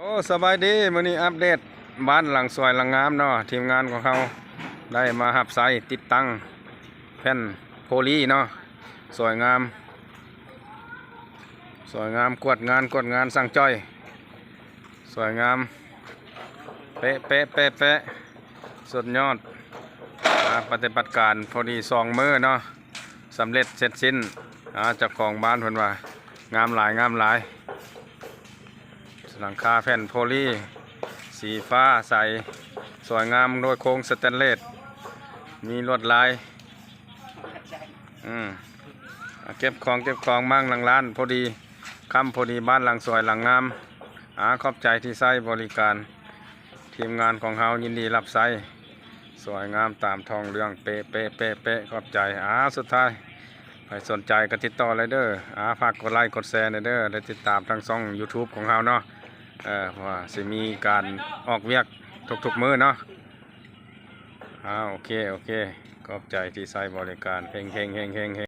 โอ้สบายดีมื้อนี้อัปเดตบ้านหลังสวยหลังงามเนาะทีมงานของเขาได้มาหับไซติดตั้งแผ่นโพลีเนาะสวยงาม สวยงามกวดงานกวดงานสั่งจ้อย สวยงามเป๊ะเป๊ะเป๊ะเป๊ะสุดยอดปฏิบัติการพอดีสองมือเนาะสำเร็จเสร็จสิ้นอ่าเจ้าของบ้านเพิ่นว่างามหลายงามหลาย หลังคาแผ่นโพลีสีฟ้าใส สวยงามโดยโครงสแตนเลส มีลวดลาย อืมเก็บของเก็บของมั่งหลังร้าน พอดีคำพอดีบ้านหลังสวยหลังงามอาขอบใจที่ใช้บริการ ทีมงานของเฮายินดีรับใช้สวยงามตามทองเรื่องเป๊ะเป๊ะเป๊ะเป๊ะขอบใจอาสุดท้ายใครสนใจก็ติดต่อเลยเด้ออาฝากกดไลค์กดแชร์หน่อยเด้อได้ติดตามทางช่อง YouTube ของเฮาเนาะ เออเพราว่าสิมีการออกเวียกทุกๆมือเนาะอ่าโอเค โอเคขอบใจที่ใช้บริการเฮงเฮงเฮงเฮง